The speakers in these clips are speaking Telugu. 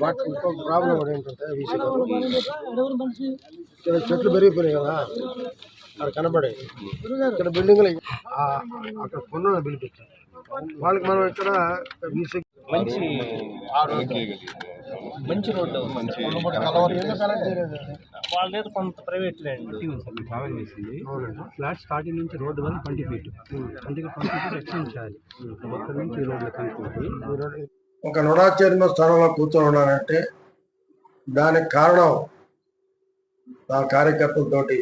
బట్ ఇంకొక ప్రాబ్లం ఏంటంటే వీసీ గారు ఇక్కడ చెట్లు పెరిగిపోయినాయి కదా అక్కడ కనబడాయి ఇక్కడ బిల్డింగ్లు ఆ- అక్కడ కొన్న పిలిపించారు వాళ్ళకి మనం ఇక్కడ వీసీ మంచి మంచి రోడ్డు. వాళ్ళది కొంత ప్రైవేట్ ల్యాండ్. ట్రావెల్ చేసింది అవునండి. ఫ్లాట్ స్టార్టింగ్ నుంచి రోడ్డు వరకు ట్వంటీ ఫీట్. అందుకే ట్వంటీ ఫీట్ ఎక్స్టెండ్ చేయాలి. అక్కడ నుంచి ఈ రోడ్లు కనుక్కుంది ఒక నుడాచర్మ స్థానంలో కూర్చొని ఉన్నానంటే దానికి కారణం నా కార్యకర్తలతోటి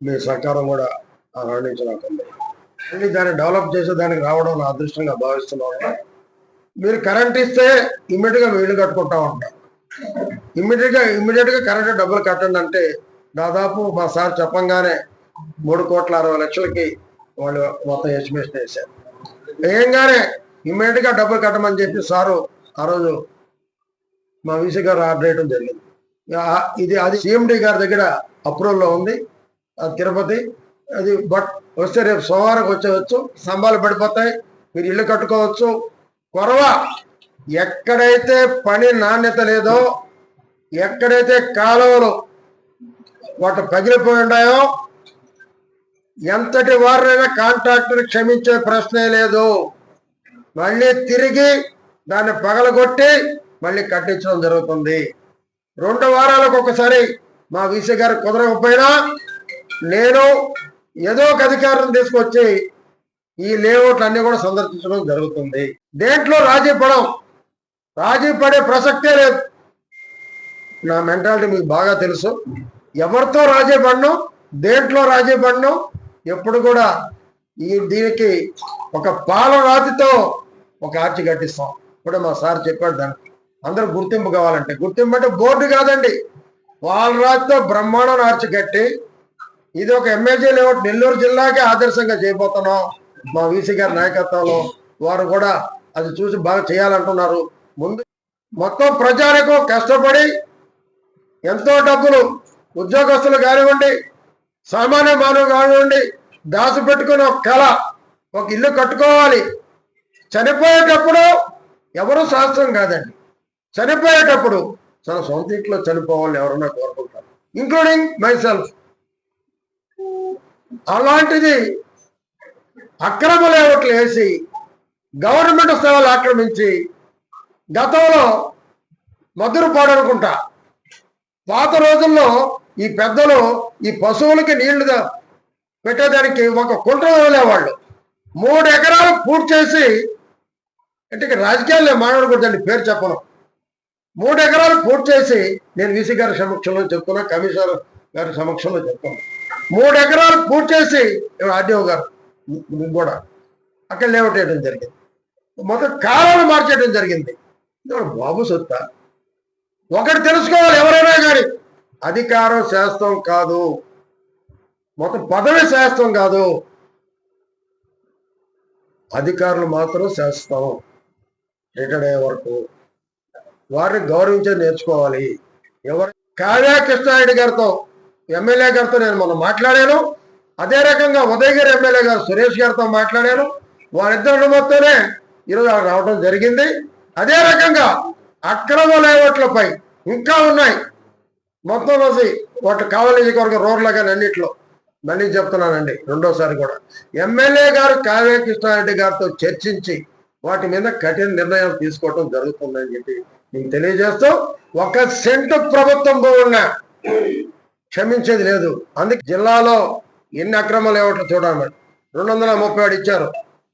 మీ సహకారం కూడా ఆ మళ్ళీ దాన్ని డెవలప్ చేసే దానికి రావడం నా అదృష్టంగా భావిస్తున్నాను మీరు కరెంట్ ఇస్తే ఇమ్మీడియట్గా వీళ్ళు కట్టుకుంటా ఉంటాం. ఇమ్మీడియట్గా ఇమ్మీడియట్గా కరెంట్ డబ్బులు కట్టండి అంటే దాదాపు మా సార్ చెప్పంగానే మూడు కోట్ల అరవై లక్షలకి వాళ్ళు మొత్తం ఎస్టిమేషన్ వేశారు. వేయంగానే ఇమ్మీడియట్గా డబ్బులు కట్టమని చెప్పి సారు ఆ రోజు మా వీసీ గారు ఆర్డర్ వేయడం జరిగింది. ఇది అది సిఎండి గారి దగ్గర అప్రూవల్లో ఉంది. తిరుపతి అది బట్ వస్తే రేపు సోమవారం వచ్చేవచ్చు స్తంభాలు పడిపోతాయి. మీరు ఇల్లు కట్టుకోవచ్చు. కొరవ ఎక్కడైతే పని నాణ్యత లేదో ఎక్కడైతే కాలువలు వాటి పగిలిపోయి ఉన్నాయో ఎంతటి వారినైనా కాంట్రాక్టర్ క్షమించే ప్రశ్నే లేదు. మళ్ళీ తిరిగి దాన్ని పగలగొట్టి మళ్ళీ కట్టించడం జరుగుతుంది. రెండు వారాలకు ఒకసారి మా వీసీ గారు కుదరకపోయినా నేను ఏదో ఒక అధికారం తీసుకొచ్చి ఈ లేఅవుట్లు అన్ని కూడా సందర్శించడం జరుగుతుంది. దేంట్లో రాజీ పడం రాజీ పడే ప్రసక్తే లేదు. నా మెంటాలిటీ మీకు బాగా తెలుసు. ఎవరితో రాజీ పడను దేంట్లో రాజీ పడను ఎప్పుడు కూడా ఈ దీనికి ఒక పాల రాతితో ఒక ఆర్చి కట్టిస్తాం. ఇప్పుడు మా సార్ చెప్పాడు దానికి. అందరూ గుర్తింపు కావాలంటే. గుర్తింపు అంటే బోర్డు కాదండి. పాలరాతితో రాతితో బ్రహ్మాండం ఆర్చి కట్టి ఇది ఒక ఎమ్మెల్యే లేవట్ నెల్లూరు జిల్లాకే ఆదర్శంగా చేయబోతున్నాం. మా వీసీ గారి నాయకత్వంలో వారు కూడా అది చూసి బాగా చేయాలంటున్నారు. ముందు మొత్తం ప్రజలకు కష్టపడి ఎంతో డబ్బులు ఉద్యోగస్తులు కానివ్వండి సామాన్య మానవు కానివ్వండి దాచిపెట్టుకుని ఒక కళ ఒక ఇల్లు కట్టుకోవాలి. చనిపోయేటప్పుడు ఎవరు శాస్త్రం కాదండి. చనిపోయేటప్పుడు తన సొంత ఇంట్లో చనిపోవాలని ఎవరన్నా కోరుకుంటారు. ఇంక్లూడింగ్ మై సెల్ఫ్ అలాంటిది అక్రమ లేవట్లు వేసి గవర్నమెంట్ సేవలు ఆక్రమించి గతంలో మధురపాడు అనుకుంటా పాత రోజుల్లో ఈ పెద్దలు ఈ పశువులకి నీళ్ళు పెట్టేదానికి ఒక కుంట వదిలేవాళ్ళు. మూడు ఎకరాలు పూర్తి చేసి అంటే రాజకీయాల్లో రాజకీయాలు నేను మాట్లాడకూడదండి పేరు చెప్పను. మూడు ఎకరాలు పూర్తి చేసి నేను వీసీ గారి సమక్షంలో చెప్తున్నా కమిషనర్ గారి సమక్షంలో చెప్తున్నా. మూడు ఎకరాలు పూర్తి చేసి ఆర్డీఓ గారు కూడా అక్కడ లేఅవుట్ జరిగింది. మొత్తం కాలాలు మార్చేయడం జరిగింది. బాబు సొత్త ఒకటి తెలుసుకోవాలి ఎవరైనా కానీ. అధికారం శాస్త్రం కాదు. మొత్తం పదవి శాస్త్రం కాదు. అధికారులు మాత్రం శాస్త్రం రిటైర్డ్ అయ్యే వరకు. వారిని గౌరవించే నేర్చుకోవాలి. ఎవరు కావ్యా కృష్ణారెడ్డి గారితో ఎమ్మెల్యే గారితో నేను మొన్న మాట్లాడాను. అదే రకంగా ఉదయగిరి ఎమ్మెల్యే గారు సురేష్ గారితో మాట్లాడాను. వారిద్దరు మొత్తమే ఈరోజు రావడం జరిగింది. అదే రకంగా అక్రమ లేవట్లపై ఇంకా ఉన్నాయి. మొత్తం వచ్చి వాటి కావలి నియోజకవర్గం రోడ్ల కానీ మళ్ళీ చెప్తున్నానండి రెండోసారి కూడా. ఎమ్మెల్యే గారు కావ్య కృష్ణారెడ్డి గారితో చర్చించి వాటి మీద కఠిన నిర్ణయం తీసుకోవడం జరుగుతుందని చెప్పి మీకు తెలియజేస్తూ ఒక సెంటు ప్రభుత్వం భూమున్నా క్షమించేది లేదు. అందుకే జిల్లాలో ఎన్ని అక్రమాలు ఏమిటో చూడాలి రెండు వందల ముప్పై ఏడు ఇచ్చారు.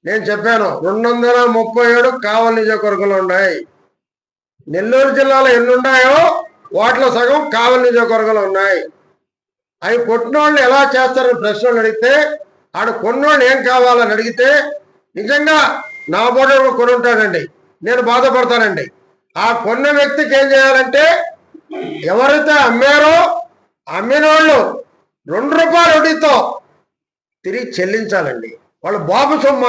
నేను చెప్పాను రెండు వందల ముప్పై ఏడు కావలి నియోజకవర్గంలో ఉన్నాయి. నెల్లూరు జిల్లాలో ఎన్ని ఉన్నాయో వాటిలో సగం కావలి నియోజకవర్గంలో ఉన్నాయి. అవి కొట్టినోళ్ళు ఎలా చేస్తారని ప్రశ్నలు అడిగితే ఆడు కొన్నోళ్ళు ఏం కావాలని అడిగితే నిజంగా నా బోర్డు కొని ఉంటాడండి. నేను బాధపడతానండి. ఆ కొన్న వ్యక్తికి ఏం చేయాలంటే ఎవరైతే అమ్మారో అమ్మిన వాళ్ళు రెండు రూపాయల వడ్డీతో తిరిగి చెల్లించాలండి. వాళ్ళు బాబు సొమ్మ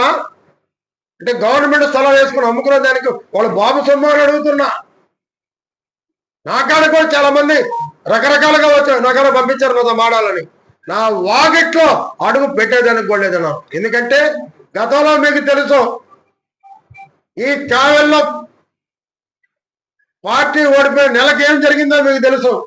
అంటే గవర్నమెంట్ స్థలం వేసుకుని అమ్ముకునే దానికి వాళ్ళు బాబు సొమ్మ అని అడుగుతున్నా. నాకాడ కూడా చాలా మంది రకరకాలుగా వచ్చారు నగరం పంపించారు నాతో మాడాలని నా వాకిట్లో అడుగు పెట్టేదానికి కూడా లేదన్నారు ఎందుకంటే గతంలో మీకు తెలుసు ఈ కావెల్లో పార్టీ ఓడిపోయిన నెలకి ఏం జరిగిందో మీకు తెలుసు.